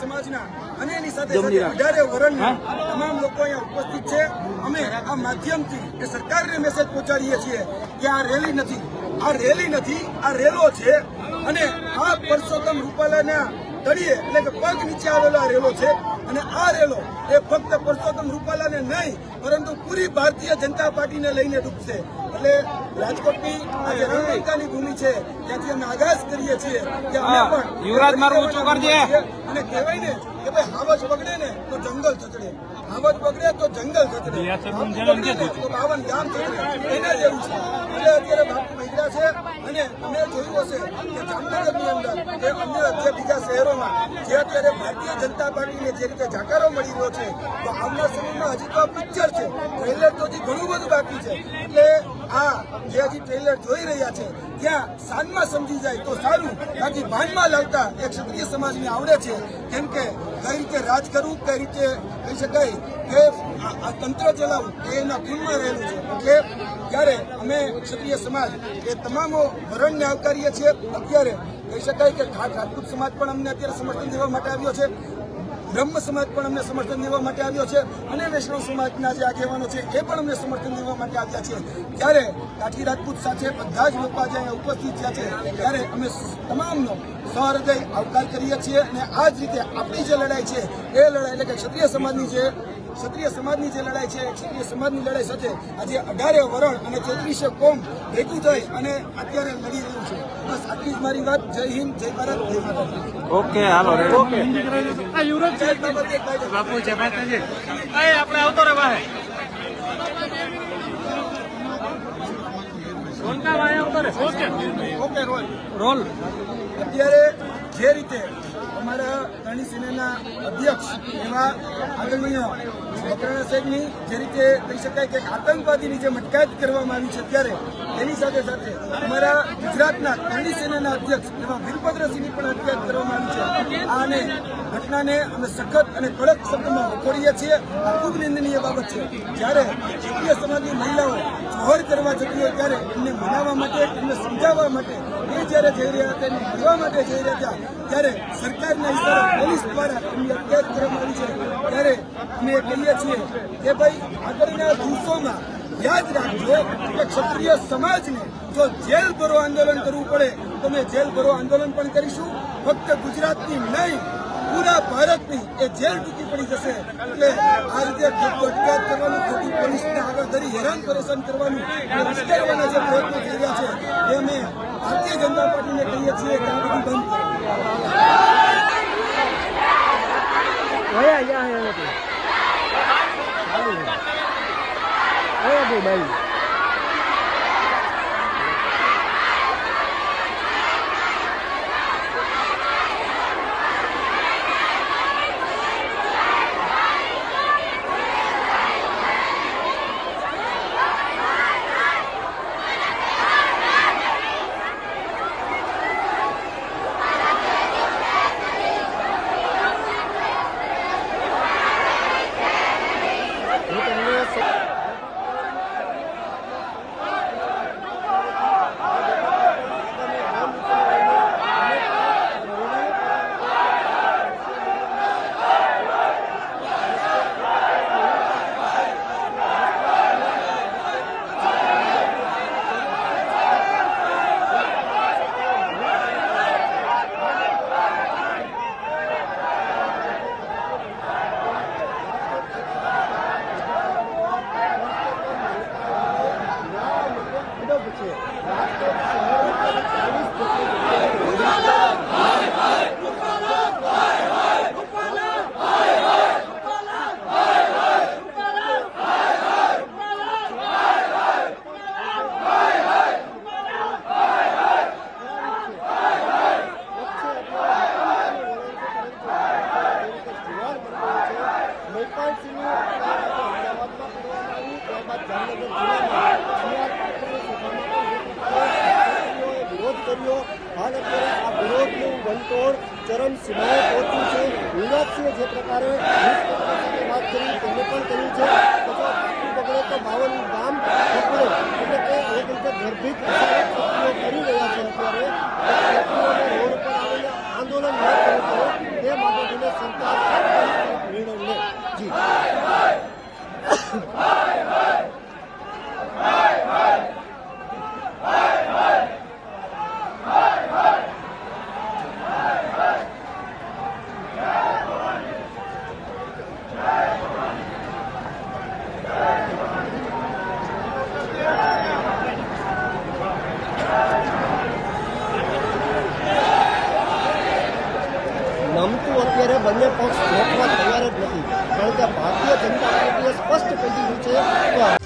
સમાજના અને એની સાથે સાથે અઢારે તમામ લોકો છે. અમે આ માધ્યમથી એ સરકારને મેસેજ પહોંચાડીએ છીએ કે આ રેલી નથી. આ રેલી નથી આ રેલો છે. અને આ પરસોત્તમ રૂપાલાના તળિયે એટલે કે પગ નીચે આવેલો આ રેલો છે અને આ રેલો એ ફક્ત પરસોત્તમ રૂપાલાને નહીં પરંતુ પૂરી ભારતીય જનતા પાર્ટીને લઈને ડૂબશે. એટલે રાજકોટની આ જે રણનીતિની ભૂમિ છે ત્યાંથી અમે આગાસ કરીએ છીએ કે અમે પણ યુવરાજ મારું ઊંચું કરજે. અને કહેવાય ને કે ભાઈ હાવજ બગડે ને તો જંગલ થચડે હાવજ બગડે તો જંગલ ને તો બાવન ગામ થચડે એના જેવું છે. એટલે અત્યારે બાપુ મહિલા છે અને અમે જોયું હશે કે જામનગરની અંદર કે અન્ય જે બીજા શહેરોમાં જે અત્યારે ભારતીય જનતા પાર્ટીને જે રીતે જાકારો મળી રહ્યો છે, તો આવનાર સમયમાં હજી તો પિક્ચર છે. ટ્રેલર તો હજી ઘણું બધું બાકી છે. એટલે આ જે હજી ટ્રેલર જોઈ રહ્યા છે, ત્યાં સાંજમાં સમજી જાય તો સારું. બાકી ભાનમાં લાવતા એ ક્ષત્રિય સમાજને આવડે છે, કેમ કે કઈ રીતે રાજ કરવું, કઈ રીતે કહી શકાય કે આ તંત્ર ચલાવવું, એ એના ગુણમાં રહેલું છે. એટલે ત્યારે અમે ક્ષત્રિય સમાજ એ તમામ વરણને આવકારીએ છીએ, અત્યારે કહી શકાય કે રાજપૂત સમાજ પણ અમને અત્યારે સમર્થન દેવા માટે આવ્યો છે. બ્રહ્મ સમાજ પણ અમને સમર્થન દેવા માટે આવ્યો છે અને વૈષ્ણવ સમાજના જે આગેવાનો છે એ પણ અમને સમર્થન દેવા માટે આવ્યા છે. ત્યારે કાઠી રાજપૂત સાથે બધા જ લોકો આજે અહીંયા ઉપસ્થિત થયા છે, ત્યારે અમે તમામનો સહૃદય આવકાર કરીએ છીએ અને આ જ રીતે આપણી જે લડાઈ છે, એ લડાઈ એટલે કે ક્ષત્રિય સમાજની જે ક્ષત્રિય સમાજની જે લડાઈ છે ક્ષત્રિય સમાજની લડાઈ સાથે આજે અઢારે વરણ અને ચોત્રીસે કોમ ભેગું થઈ અને અત્યારે લડી રહ્યું છે. બસ આટલી જ મારી વાત. જય હિન્દ જય ભારત જય માતા ઓકે હાલો ઓકે. જય બાબા, જય બાપુ છે માતાજી. આપણે આવતો રે ભાઈ ઓકે રોલ. અત્યારે જે રીતે અમારા ત્રણેય સેનાના અધ્યક્ષ એવા આદરણીય મકરાણા સાહેબની જે રીતે કહી શકાય કે આતંકવાદીની જે મટકાયત કરવામાં આવી છે ત્યારે એની સાથે સાથે અમારા ગુજરાતના ત્રણેય સેનાના અધ્યક્ષ એવા વીરભદ્રસિંહની પણ હત્યા કરવામાં આવી છે. આને ઘટનાને અમે સખત અને કડક શબ્દમાં વખોડીએ છીએ. આ ખૂબ નિંદનીય બાબત છે. જ્યારે ક્ષત્રિય સમાજની મહિલાઓ જોહર કરવા જતી હોય ત્યારે એમને મનાવવા માટે, એમને સમજાવવા માટે એ જ્યારે જઈ રહ્યા હતા મળવા માટે જઈ રહ્યા હતા, ત્યારે સરકારના ઇશારે પોલીસ દ્વારા એમની અટકાયત કરવામાં આવી છે. ત્યારે અમે કહીએ છીએ કે ભાઈ, આગળના દિવસોમાં યાદ રાખજો કે ક્ષત્રિય સમાજને જો જેલ ભરો આંદોલન કરવું પડે, તો અમે જેલ ભરો આંદોલન પણ કરીશું. ફક્ત ગુજરાતની નહીં, પૂરા ભારતની એ જેલ ટૂંકી પડી જશે. એટલે આ રીતે ખોટું અટકાયત કરવાનું, ખોટી પોલીસને આગળ ધરી હેરાન પરેશાન કરવાનું અને ઉશ્કેરવાના જે પ્રયત્નો થઈ રહ્યા છે એ અમે ભારતીય જનતા પાર્ટીને કહીએ છીએ કે આ વિરોધ કર્યો. હાલ અત્યારે આ વિરોધનું વંટોળ ચરમ સીમાએ પહોંચ્યું છે. યુવરાજસિંહે જે પ્રકારે વાત કરી, તેમણે પણ કહ્યું છે, કે બગડે તો બાવન ગામ બગડે એટલે કે એક રીતે ગર્ભિત શક્તિઓ કરી રહ્યા છે અત્યારે. રોડ પર આવીને આંદોલન ન કરવું પડે. તે માટે સરકાર નિર્ણય લે. જી. અત્યારે બંને પક્ષ લોકમાં તૈયાર જ નથી. કારણ કે ભારતીય જનતા પાર્ટીએ સ્પષ્ટ કહી દીધું છે કે